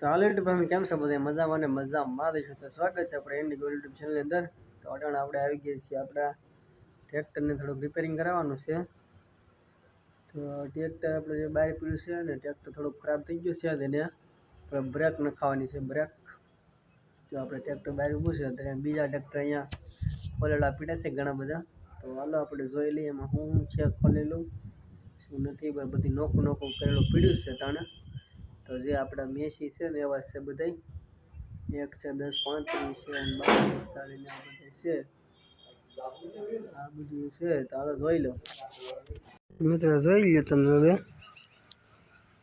તો હાલ યુટ્યુબ કેમ છો બધા? મજામાં ને મજામાં રહીશું તો સ્વાગત છે આપણે ઇન્ડિગો યુટ્યુબ ચેનલની અંદર. તો અટાણે આપણે આવી ગયા છીએ આપણા ટ્રેક્ટરને થોડુંક રિપેરિંગ કરાવવાનું છે. તો ટ્રેક્ટર આપણે જે બહાર પીડ્યું છે ને, ટ્રેક્ટર થોડુંક ખરાબ થઈ ગયું છે તેને. આપણે બ્રેક નખાવાની છે બ્રેક જો આપણે ટ્રેક્ટર બહાર ઊભું છે ત્યારે બીજા ટ્રેક્ટર અહીંયા ખોલેલા પીડ્યા છે ઘણા બધા. તો હાલો આપણે જોઈ લઈએ એમાં શું છે ખોલેલું, શું નથી બધી નોખું નોખું કરેલું પીડ્યું છે તાણે. તો જે આપણા મેસી છે ને એવા છે બધાય. એક છે દસ પાંત્રીસ છે અને બાર પિસ્તાલીસ ને આ બધા છે. આ બધું છે તો હાલો જોઈ લો. મિત્રો જોઈ લ્યો તમે હવે.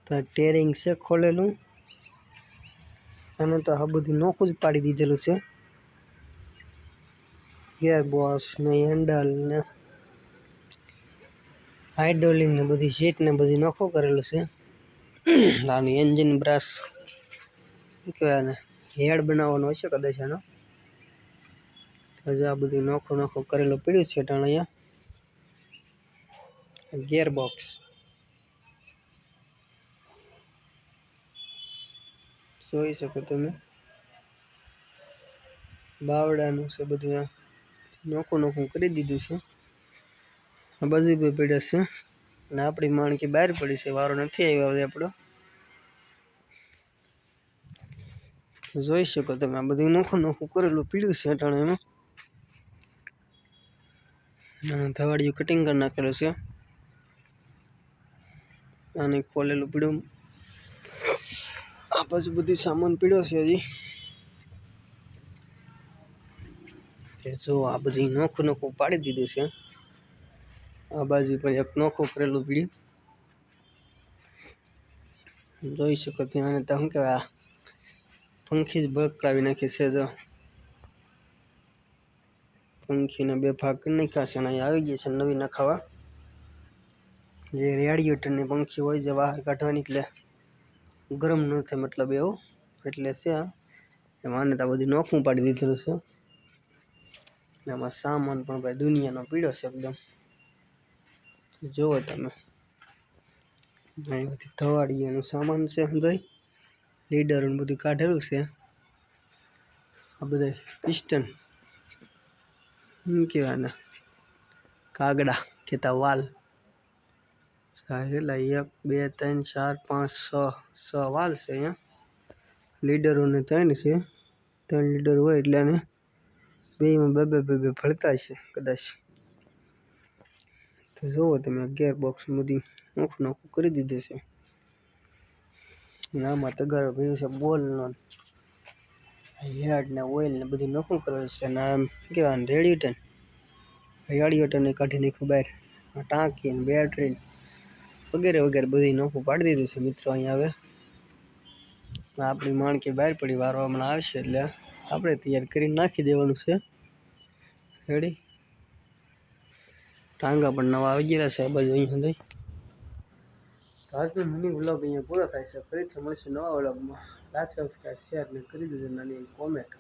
તો ટેરિંગ છે ખોલેલું. અને તો આ બધું નોખું જ પાડી દીધેલું છે. ગિયર બોક્સ ને હેન્ડલ ને. હાઇડ્રોલિક ને બધી સીટ ને બધી નોખો કરેલું છે. આનું એન્જિન બ્રશ કહેવાય ને હેડ બનાવવાનો હશે કદાચ આનો. હજુ આ બધું નોખું નોખું કરેલું પીડ્યું છે ટાણ અહીંયા. ગેર બોક્સ જોઈ શકો તમે. બાવડાનું છે બધું આ. નોખું નોખું કરી દીધું છે. આ બધું બી પીડે છે. અને આપણી માણકી બહાર પડી છે, વારો નથી આવ્યો હવે આપણો. જોઈ શકો તમે, આ બધું નોખું નોખું કરેલું પીળ્યું છે અટાણે એમાં ધવાડિયું કટિંગ કરી નાખેલું છે. અને ખોલેલું પીળું. આ પાછું બધું સામાન પીડ્યો છે હજી. જો આ બધી નોખું નોખું પાડી દીધું છે. આ બાજુ પણ એક નોખો કરેલું પીડ્યું જોઈ શકો ત્યાં તો શું કહેવાય, આ પંખી જ બકડાવી નાખી છે જો. પંખીના બે ભાગ નાખ્યા છે અને આવી ગઈ છે નવી નખાવા. જે રેડિયેટરની પંખી હોય જે બહાર કાઢવાની એટલે ગરમ ન થાય મતલબ એવું. એટલે છે એમાં તો બધી નોખું પાડી દીધેલું છે. આમાં સામાન પણ ભાઈ દુનિયાનો પીળો છે એકદમ. જુઓ તમે. અહીં બધી ધવાડીઓનું સામાન છે અંદર. લીડર બધું કાઢેલું છે. આ બધા પિસ્ટન શું કહેવાય કાગડા કહેતા વાલ. કેટલા એક, બે, ત્રણ, ચાર, પાંચ, છ છ વાલ છે અહીંયા. લીડરોને ત્રણ છે. ત્રણ લીડર હોય એટલે એને બેમાં બે બે બે બે ભળતા છે કદાચ. તો જુઓ તમે અગિયાર બોક્સ બધી નોખું નોખું કરી દીધું છે. આમાં તગારો ભર્યું છે, બોલનો હેડ ને ઓઇલ ને બધું નોખું કરેલું છે. ને આમ કહેવાય રેડિયેટર રેડિયેટરને કાઢી નાખ્યું બહાર. ટાંકી ને બેટરી વગેરે વગેરે બધી નોખું પાડી દીધું છે મિત્રો અહીંયા હવે. આપણી માણકી બહાર પડી વારો હમણાં આવશે એટલે આપણે તૈયાર કરીને નાખી દેવાનું છે. રેડી ટાંગા પણ નવા આવી ગયા છે, આ બાજુ અહીંયા થઈ આજનો મિની વ્લોગ અહીંયા પૂરો થાય છે. ફરીથી મળીશું નવા વ્લોગમાં. લાઈક સબસ્ક્રાઈબ શેર ને કરી દેજો નાની કોમેન્ટ